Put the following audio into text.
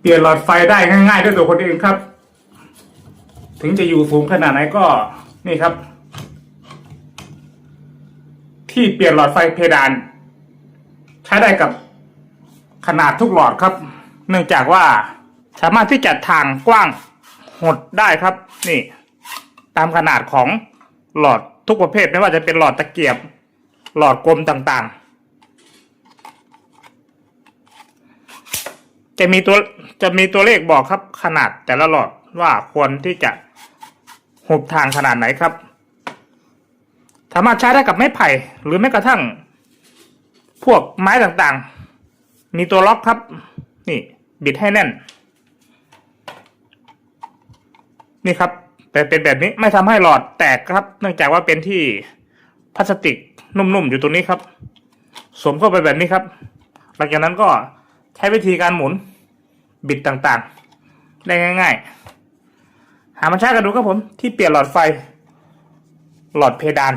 เปลี่ยนหลอดไฟได้ง่ายๆด้วยตัวคนเองครับ ถึงจะอยู่สูงขนาดไหนก็นี่ครับ ที่เปลี่ยนหลอดไฟเพดาน ใช้ได้กับขนาดทุกหลอดครับ เนื่องจากว่าสามารถที่จะทางกว้างหดได้ครับ นี่ ตามขนาดของหลอดทุกประเภทไม่ว่าจะเป็นหลอดตะเกียบ หลอดกลมต่างๆ จะมีตัวจะมีตัวเลขบอกครับ ขนาดแต่ละหลอดว่าควรที่จะหุบทางขนาดไหนครับ สามารถใช้ได้กับไม้ไผ่ หรือแม้กระทั่ง พวกไม้ต่างๆ มีตัวล็อกครับ นี่ บิดให้แน่น นี่ครับ แต่เป็นแบบนี้ไม่ทำให้หลอดแตกครับ เนื่องจากว่าเป็นที่พลาสติกนุ่มๆอยู่ตรงนี้ครับ สวมเข้าไปแบบนี้ครับ หลังจากนั้นก็ ใช้วิธีการหมุนบิดต่างๆ ได้ง่าย ๆ หามาใช้กันดูครับผมที่เปลี่ยนหลอดไฟ หลอดเพดาน